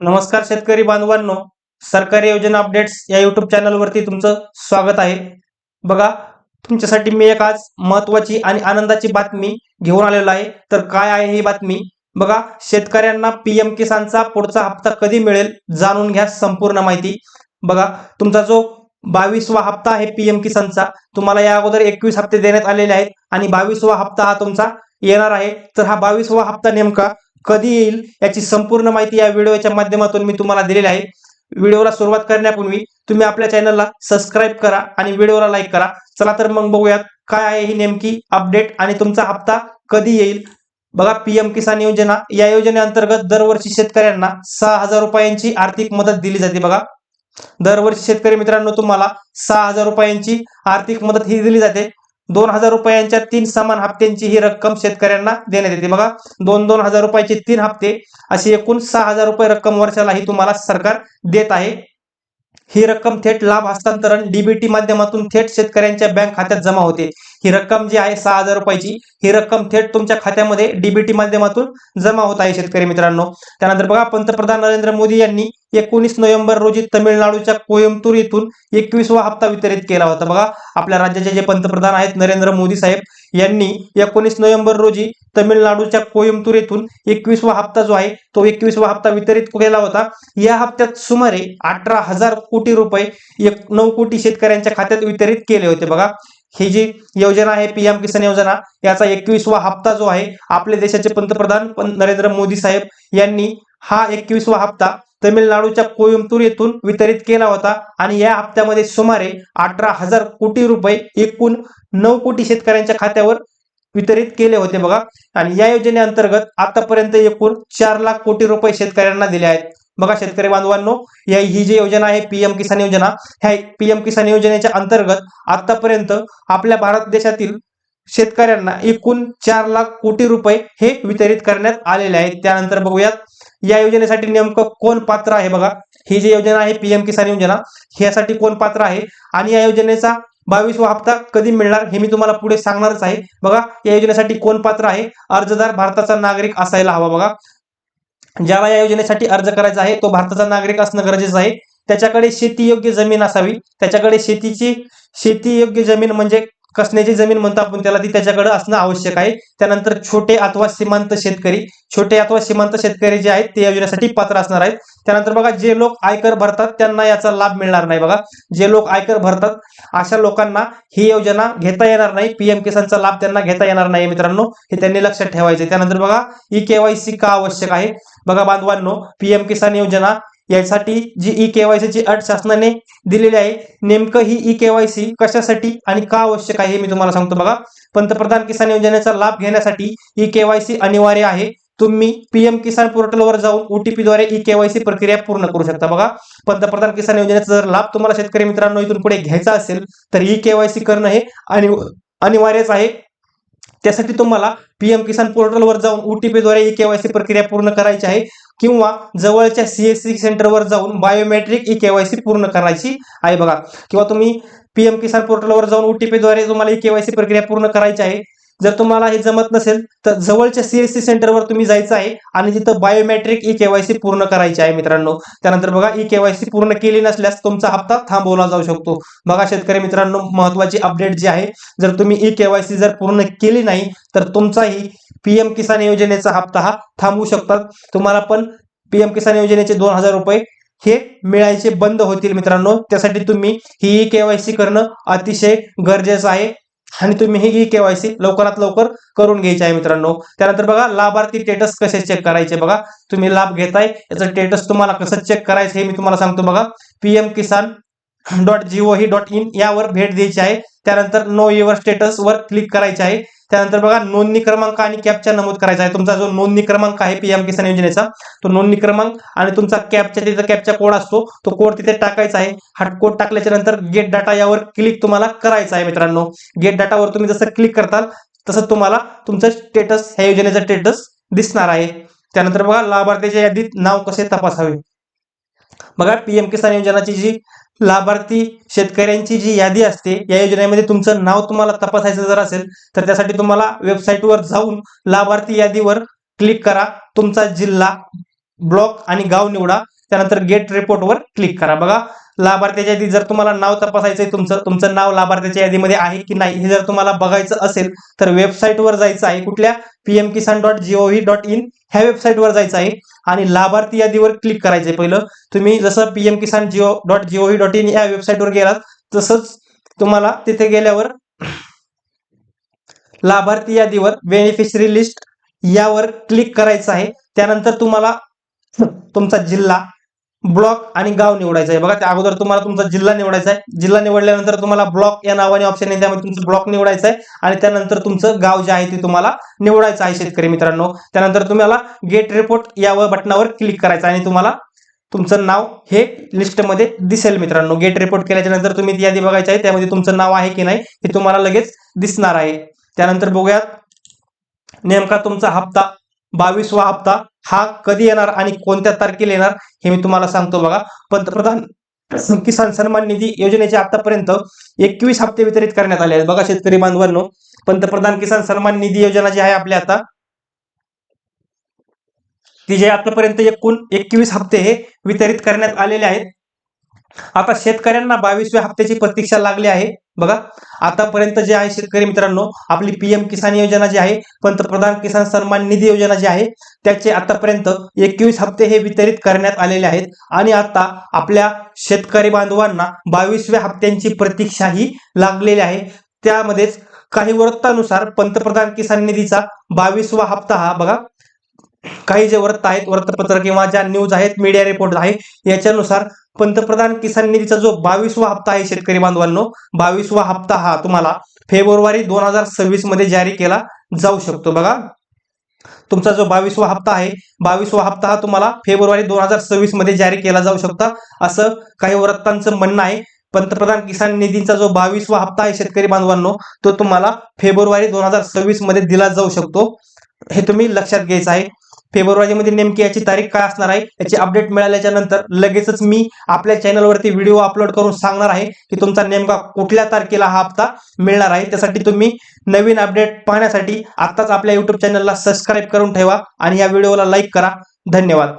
नमस्कार शेतकरी बांधवांनो सरकारी योजना अपडेट्स या युट्यूब चॅनलवरती तुमचं स्वागत आहे. बघा तुमच्यासाठी मी एक आज महत्वाची आणि आनंदाची बातमी घेऊन आलेलो आहे. तर काय आहे ही बातमी? बघा शेतकऱ्यांना पीएम किसानचा पुढचा हप्ता कधी मिळेल जाणून घ्या संपूर्ण माहिती. बघा तुमचा जो बावीसवा हप्ता आहे पीएम किसानचा तुम्हाला या अगोदर एकवीस हप्ते देण्यात आलेले आहेत आणि बावीसवा हप्ता हा तुमचा येणार आहे. तर हा बावीसवा हप्ता नेमका कधी येईल याची संपूर्ण माहिती या व्हिडिओच्या माध्यमातून मी तुम्हाला दिलेली आहे. व्हिडिओला सुरुवात करण्यापूर्वी तुम्ही आपल्या चॅनलला सबस्क्राईब करा आणि व्हिडिओला लाईक करा. चला तर मग बघूयात काय आहे ही नेमकी अपडेट आणि तुमचा हप्ता कधी येईल. बघा पीएम किसान योजना या योजनेअंतर्गत दरवर्षी शेतकऱ्यांना सहा हजार रुपयांची आर्थिक मदत दिली जाते बघा. दरवर्षी शेतकरी मित्रांनो तुम्हाला सहा हजार रुपयांची आर्थिक मदत ही दिली जाते. दोन हजार रुपयांच्या तीन समान हप्त्यांची ही रक्कम शेतकऱ्यांना देण्यात येते. बघा दोन दोन हजार रुपयाचे तीन हप्ते अशी एकूण सहा हजार रुपये रक्कम वर्षाला ही तुम्हाला सरकार देत आहे. ही रक्कम थेट लाभ हस्तांतरण डीबीटी माध्यमातून थेट शेतकऱ्यांच्या बँक खात्यात जमा होते. ही रक्कम जी आहे सहा हजार रुपयाची ही रक्कम थेट तुमच्या खात्यामध्ये डीबीटी माध्यमातून जमा होत आहे शेतकरी मित्रांनो. त्यानंतर बघा पंतप्रधान नरेंद्र मोदी यांनी एकोणीस नोव्हेंबर रोजी तमिळनाडूच्या कोयंबतूर येथून एकवीसवा हप्ता वितरित केला होता. बघा आपल्या राज्याचे जे पंतप्रधान आहेत नरेंद्र मोदी साहेब यांनी एकोणीस नोव्हेंबर रोजी तमिळनाडूच्या कोयंबतूर येथून एकवीसवा हप्ता जो आहे तो एकवीसवा हप्ता वितरित केला होता. या हप्त्यात सुमारे अठरा हजार कोटी रुपये एक नऊ कोटी शेतकऱ्यांच्या खात्यात वितरित केले होते. बघा ही जी योजना आहे पीएम किसान योजना याचा एकवीसवा हप्ता जो आहे आपल्या देशाचे पंतप्रधान नरेंद्र मोदी साहेब यांनी हा एकवीसवा हप्ता तमिळनाडूच्या कोयंबतूर येथून वितरित केला होता आणि या हप्त्यामध्ये सुमारे अठरा हजार कोटी रुपये एकूण नऊ कोटी शेतकऱ्यांच्या खात्यावर वितरित केले होते बघा. आणि या योजनेअंतर्गत आतापर्यंत एकूण चार लाख कोटी रुपये शेतकऱ्यांना दिले आहेत. बघा शेतकरी बांधवांनो या ही जी योजना आहे पीएम किसान योजना ह्या पीएम किसान योजनेच्या अंतर्गत आतापर्यंत आपल्या भारत देशातील शेतकऱ्यांना एकूण चार लाख कोटी रुपये हे वितरित करण्यात आलेले आहेत. त्यानंतर बघूयात या योजनेसाठी नेमकं कोण पात्र आहे बघा. ही जी योजना आहे पीएम किसान योजना ह्यासाठी कोण पात्र आहे? आणि या योजनेचा बावीसवा हप्ता कधी मिळणार हे मी तुम्हाला पुढे सांगणारच आहे. बघा या योजनेसाठी कोण पात्र आहे? अर्जदार भारताचा नागरिक असायला हवा बघा. ज्याला या योजनेसाठी अर्ज करायचा आहे तो भारताचा नागरिक असणं गरजेचं आहे. त्याच्याकडे शेतीयोग्य जमीन असावी. त्याच्याकडे शेतीची शेतीयोग्य जमीन म्हणजे कसण्याची जमीन म्हणतो आपण त्याला ती त्याच्याकडे असणं आवश्यक आहे. त्यानंतर छोटे अथवा सीमांत शेतकरी. छोटे अथवा सीमांत शेतकरी जे आहेत ते योजनेसाठी पात्र असणार आहेत. त्यानंतर बघा जे लोक आयकर भरतात त्यांना याचा लाभ मिळणार नाही बघा. जे लोक आयकर भरतात अशा लोकांना ही योजना घेता येणार नाही. पीएम किसानचा लाभ त्यांना घेता येणार नाही मित्रांनो. हे त्यांनी लक्षात ठेवायचे त्यानंतर बघा ई केवायसी का आवश्यक आहे? बघा बांधवांनो पीएम किसान योजना यासाठी जी ई केवायसीची अट शासनाने दिलेली आहे नेमकं ही ई केवायसी कशासाठी आणि का आवश्यक आहे हे मी तुम्हाला सांगतो बघा. पंतप्रधान किसान योजनेचा लाभ घेण्यासाठी ई केवायसी अनिवार्य आहे. तुम्ही पीएम किसान पोर्टलवर जाऊन ओटीपी द्वारे ई केवायसी प्रक्रिया पूर्ण करू शकता बघा. पंतप्रधान किसान योजनेचा जर लाभ तुम्हाला शेतकरी मित्रांनो इथून पुढे घ्यायचा असेल तर ई केवायसी करणं हे अनिवार्यच आहे. त्यासाठी तुम्हाला पीएम किसान पोर्टलवर जाऊन ओटीपी द्वारे ई केवायसी प्रक्रिया पूर्ण करायची आहे किंवा जवळच्या सीएससी सेंटरवर जाऊन बायोमेट्रिक ई केवायसी पूर्ण करायची आहे बघा. किंवा तुम्ही पीएम किसान पोर्टलवर जाऊन ओटीपी द्वारे तुम्हाला ई केवायसी प्रक्रिया पूर्ण करायची आहे. जर तुम्हाला हे जमत नसेल तर जवळच्या सीएससी सेंटरवर तुम्ही जायचं आहे आणि तिथं बायोमेट्रिक ई केवायसी पूर्ण करायची आहे मित्रांनो. त्यानंतर बघा ई केवायसी पूर्ण केली नसल्यास तुमचा हप्ता थांबवला जाऊ शकतो. बघा शेतकरी मित्रांनो महत्वाची अपडेट जी आहे जर तुम्ही ई केवायसी जर पूर्ण केली नाही तर तुमचाही पीएम किसान योजनेचा हप्ता हा थांबवू शकतात. तुम्हाला पण पीएम किसान योजनेचे दोन हजार रुपये हे मिळायचे बंद होतील मित्रांनो. त्यासाठी तुम्ही ही ई केवायसी करणं अतिशय गरजेचं आहे. आणि तुम्ही ही केवायसी लवकरात लवकर करून घ्यायची आहे मित्रांनो. त्यानंतर बघा लाभार्थी स्टेटस कसे चेक करायचे बघा. तुम्ही लाभ घेताय याचं स्टेटस तुम्हाला कसं चेक करायचं हे मी तुम्हाला सांगतो बघा. PM Kisan dot G O V dot in यावर भेट द्यायची आहे. त्यानंतर नो युअर स्टेटस वर क्लिक करायचे आहे. त्यानंतर बघा नोंदणी क्रमांक आणि कॅपचा नमूद करायचा आहे. तुमचा जो नोंदणी क्रमांक आहे पीएम किसान योजनेचा तो नोंदणी क्रमांक आणि तुमचा कॅपचा तिथे कॅपचा कोड असतो तो कोड तिथे टाकायचा आहे. हा कोड टाकल्याच्या नंतर गेट डाटा यावर क्लिक तुम्हाला करायचा आहे मित्रांनो. गेट डाटावर तुम्ही जसं क्लिक करताल तसं तुम्हाला तुमचं स्टेटस ह्या योजनेचा स्टेटस दिसणार आहे. त्यानंतर बघा लाभार्थीच्या यादीत नाव कसे तपासावे? बघा पीएम किसान योजनाची जी लाभार्थी शेतकऱ्यांची जी यादी असते या योजनेमध्ये तुमचं नाव तुम्हाला तपासायचं जर असेल तर त्यासाठी तुम्हाला वेबसाईटवर जाऊन लाभार्थी यादीवर क्लिक करा. तुमचा जिल्हा ब्लॉक आणि गाव निवडा. त्यानंतर गेट रिपोर्टवर क्लिक करा. बघा लाभार्थ्याच्या यादी जर तुम्हाला नाव तपासायचंय तुमचं तुमचं नाव लाभार्थ्याच्या यादीमध्ये आहे की नाही हे जर तुम्हाला बघायचं असेल तर वेबसाईटवर जायचं आहे. कुठल्या? PM Kisan dot G O V dot in ह्या वेबसाईटवर जायचं आहे. आणि लाभार्थी यादीवर क्लिक करायचंय पहिलं. तुम्ही जसं PM Kisan Jio dot G O V dot in या वेबसाईटवर गेलात तसंच तुम्हाला तिथे गेल्यावर लाभार्थी यादीवर बेनिफिशरी लिस्ट यावर क्लिक करायचं आहे. त्यानंतर तुम्हाला तुमचा जिल्हा ब्लॉक आणि गाव निवडायचं आहे. बघा त्या अगोदर तुम्हाला तुमचा जिल्हा निवडायचा आहे. जिल्हा निवडल्यानंतर तुम्हाला ब्लॉक या नावाने ऑप्शन आहे. त्यामध्ये तुमचं ब्लॉक निवडायचं आहे. आणि त्यानंतर तुमचं गाव जे आहे ते तुम्हाला निवडायचं आहे शेतकरी मित्रांनो. त्यानंतर तुम्हाला गेट रिपोर्ट या बटनावर क्लिक करायचं आहे. आणि तुम्हाला तुमचं नाव हे लिस्टमध्ये दिसेल मित्रांनो. गेट रिपोर्ट केल्याच्यानंतर तुम्ही यादी बघायची आहे. त्यामध्ये तुमचं नाव आहे की नाही हे तुम्हाला लगेच दिसणार आहे. त्यानंतर बघूयात नेमका तुमचा हप्ता बावीसवा हप्ता हा कधी येणार आणि कोणत्या तारखेला येणार हे मी तुम्हाला सांगतो बघा. पंतप्रधान किसान सन्मान निधी योजनेचे आतापर्यंत एकवीस हप्ते वितरित करण्यात आले आहेत. बघा शेतकरी बांधवांनो पंतप्रधान किसान सन्मान निधी योजना जी आहे आपली आता ती जे आतापर्यंत एकूण एकवीस हप्ते हे वितरित करण्यात आलेले आहेत. आता शेतकऱ्यांना बावीसव्या हप्त्याची प्रतीक्षा लागली आहे. बघा आतापर्यंत जे आहे शेतकरी मित्रांनो आपली पीएम किसान योजना जी आहे पंतप्रधान किसान सन्मान निधी योजना जी आहे त्याचे आतापर्यंत एकवीस हप्ते हे वितरित करण्यात आलेले आहेत. आणि आता आपल्या शेतकरी बांधवांना बावीसव्या हप्त्यांची प्रतीक्षा ही लागलेली आहे. त्यामध्येच काही वृत्तानुसार पंतप्रधान किसान निधीचा बावीसवा हप्ता हा बघा काही जे वृत्त आहेत वृत्तपत्र किंवा ज्या न्यूज आहेत मीडिया रिपोर्ट आहे याच्यानुसार पंतप्रधान किसान निधीचा जो बावीसवा हप्ता आहे शेतकरी बांधवांनो बावीसवा हप्ता हा तुम्हाला फेब्रुवारी दोन हजार सव्वीसमध्ये जारी केला जाऊ शकतो. बघा तुमचा जो बावीसवा हप्ता आहे बावीसवा हप्ता हा तुम्हाला फेब्रुवारी दोन हजार सव्वीसमध्ये जारी केला जाऊ शकता. असं काही वृत्तांचं म्हणणं आहे पंतप्रधान किसान निधीचा जो बावीसवा हप्ता आहे शेतकरी बांधवांनो तो तुम्हाला फेब्रुवारी दोन हजार सव्वीसमध्ये दिला जाऊ शकतो. हे तुम्ही लक्षात घ्यायचं आहे. फेब्रुवारीमध्ये नेमकी याची तारीख काय असणार आहे याची अपडेट मिळाल्याच्या नंतर लगेचच मी आपल्या चॅनलवरती व्हिडिओ अपलोड करून सांगणार आहे की तुमचा नेमका कुठल्या तारखेला हा हप्ता मिळणार आहे. त्यासाठी तुम्ही नवीन अपडेट पाहण्यासाठी आताच आपल्या युट्यूब चॅनलला सबस्क्राईब करून ठेवा आणि या व्हिडिओला लाईक करा. धन्यवाद.